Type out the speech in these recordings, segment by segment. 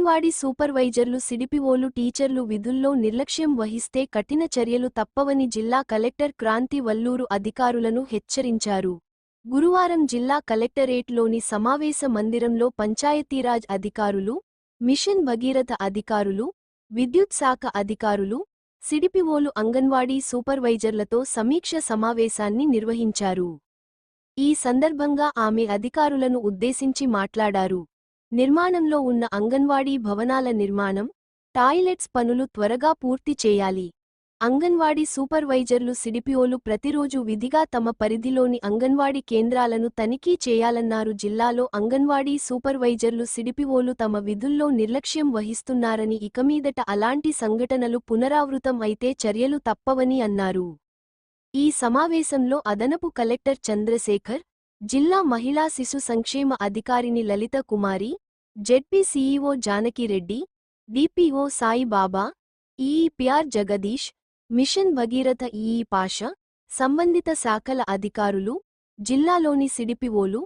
అంగన్వాడీ సూపర్వైజర్లు సిడిపిఓలు టీచర్లు విధుల్లో నిర్లక్ష్యం వహిస్తే కఠిన చర్యలు తప్పవని జిల్లా కలెక్టర్ క్రాంతి వల్లూరు అధికారులను హెచ్చరించారు. గురువారం జిల్లా కలెక్టరేట్లోని సమావేశ మందిరంలో పంచాయతీరాజ్ అధికారులు మిషన్ భగీరథ అధికారులు విద్యుత్ శాఖ అధికారులు సిడిపిఓలు అంగన్వాడీ సూపర్వైజర్లతో సమీక్ష సమావేశాన్ని నిర్వహించారు. ఈ సందర్భంగా ఆమె అధికారులను ఉద్దేశించి మాట్లాడారు. నిర్మాణంలో ఉన్న అంగన్వాడీ భవనాల నిర్మాణం టాయిలెట్స్ పనులు త్వరగా పూర్తి చేయాలి. అంగన్వాడీ సూపర్వైజర్లు సిడిపిఓలు ప్రతిరోజు విధిగా తమ పరిధిలోని అంగన్వాడీ కేంద్రాలను తనిఖీ చేయాలన్నారు. జిల్లాలో అంగన్వాడీ సూపర్వైజర్లు సిడిపిఓలు తమ విధుల్లో నిర్లక్ష్యం వహిస్తున్నారని ఇకమీదట అలాంటి సంఘటనలు పునరావృతం అయితే చర్యలు తప్పవని అన్నారు. ఈ సమావేశంలో అదనపు కలెక్టర్ చంద్రశేఖర్ జిల్లా మహిళా శిశు సంక్షేమ అధికారిని Lalitha Kumari ZP CEO Janakireddy DPO Saibaba EE PR Jagadish mission Bhagiratha EE Pasha సంబంధిత శాఖల అధికారులు జిల్లాలోని సిడిపిఓలు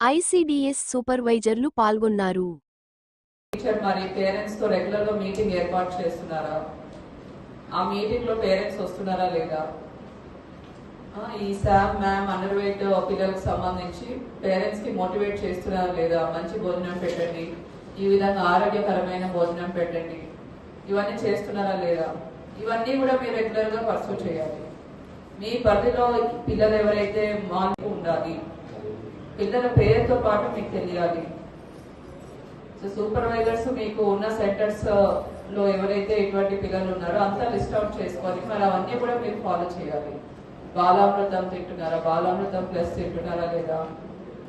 ఐసిడిఎస్ సూపర్వైజర్లు పాల్గొన్నారు. మరి పేరెంట్స్తో రెగ్యులర్గా మీటింగ్ ఏర్పాటు చేస్తున్నారా? ఆ మీటింగ్లో పేరెంట్స్ వస్తున్నారా లేదా? ఈ సార్ మ్యామ్ అండర్ వెయిట్ పిల్లలకు సంబంధించి పేరెంట్స్కి మోటివేట్ చేస్తున్నారా లేదా? మంచి భోజనం పెట్టండి. ఈ విధంగా ఆరోగ్యకరమైన భోజనం పెట్టండి. ఇవన్నీ చేస్తున్నారా లేదా? ఇవన్నీ కూడా మీరు రెగ్యులర్గా పర్సూ చేయాలి. మీ పరిధిలో పిల్లలు ఎవరైతే మార్పు ఉండాలి పిల్లల పేరుతో పాటు మీకు తెలియాలి. సో సూపర్వైజర్స్ మీకు ఉన్న సెంటర్స్లో ఎవరైతే ఇటువంటి పిల్లలు ఉన్నారో అంతా లిస్ట్ అవుట్ చేసుకోవాలి మరి అవన్నీ కూడా మీరు ఫాలో చేయాలి. బాలామృతం తింటున్నారా? బాలామృతం ప్లస్ తింటున్నారా లేదా?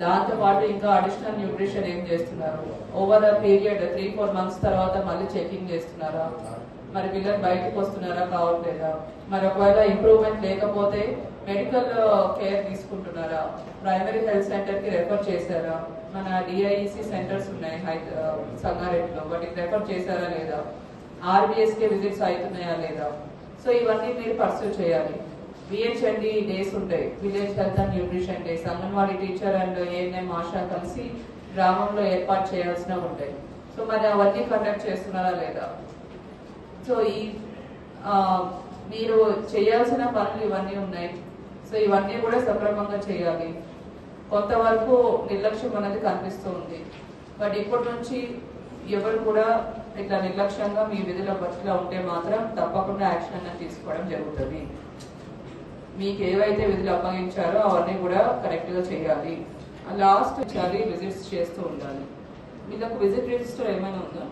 దాంతో పాటు ఇంకా అడిషనల్ న్యూట్రిషన్ ఏం చేస్తున్నారు? Over a period three four months తర్వాత మళ్ళీ చెకింగ్ చేస్తున్నారా? మరి పిల్లలు బయటకు వస్తున్నారా కావట్లేదా? మరి ఒకవేళ ఇంప్రూవ్మెంట్ లేకపోతే మెడికల్ కేర్ uh, తీసుకుంటున్నారా? ప్రైమరీ హెల్త్ సెంటర్కి రెఫర్ చేశారా? మన డిఐఈసి సెంటర్స్ ఉన్నాయి హైదరాబాద్ uh, సంగారెడ్డిలో. వాటికి రెఫర్ చేశారా లేదా? ఆర్బిఎస్కే విజిట్స్ అవుతున్నాయా లేదా? సో ఇవన్నీ మీరు పర్సూ చేయాలి. విహెచ్ఎండి డేస్ ఉంటాయి. Village health and nutrition days anganwadi teacher and ANM ASHA కలిసి గ్రామంలో ఏర్పాటు చేయాల్సినవి ఉంటాయి. సో మరి అవన్నీ కండక్ట్ చేస్తున్నారా లేదా? సో ఈ మీరు చేయాల్సిన పనులు ఇవన్నీ ఉన్నాయి. సో ఇవన్నీ కూడా సక్రమంగా చేయాలి. కొంతవరకు నిర్లక్ష్యం అనేది కనిపిస్తూ ఉంది. బట్ ఇప్పటి నుంచి ఎవరు కూడా ఇట్లా నిర్లక్ష్యంగా మీ విధుల పట్ల ఉంటే మాత్రం తప్పకుండా యాక్షన్ అనేది తీసుకోవడం జరుగుతుంది. మీకు ఏవైతే విధులు అప్పగించారో అవన్నీ కూడా కరెక్ట్గా చేయాలి. లాస్ట్ చాలి విజిట్స్ చేస్తూ ఉండాలి. వీళ్ళకు విజిట్ రిజిస్టర్ ఏమైనా ఉందా?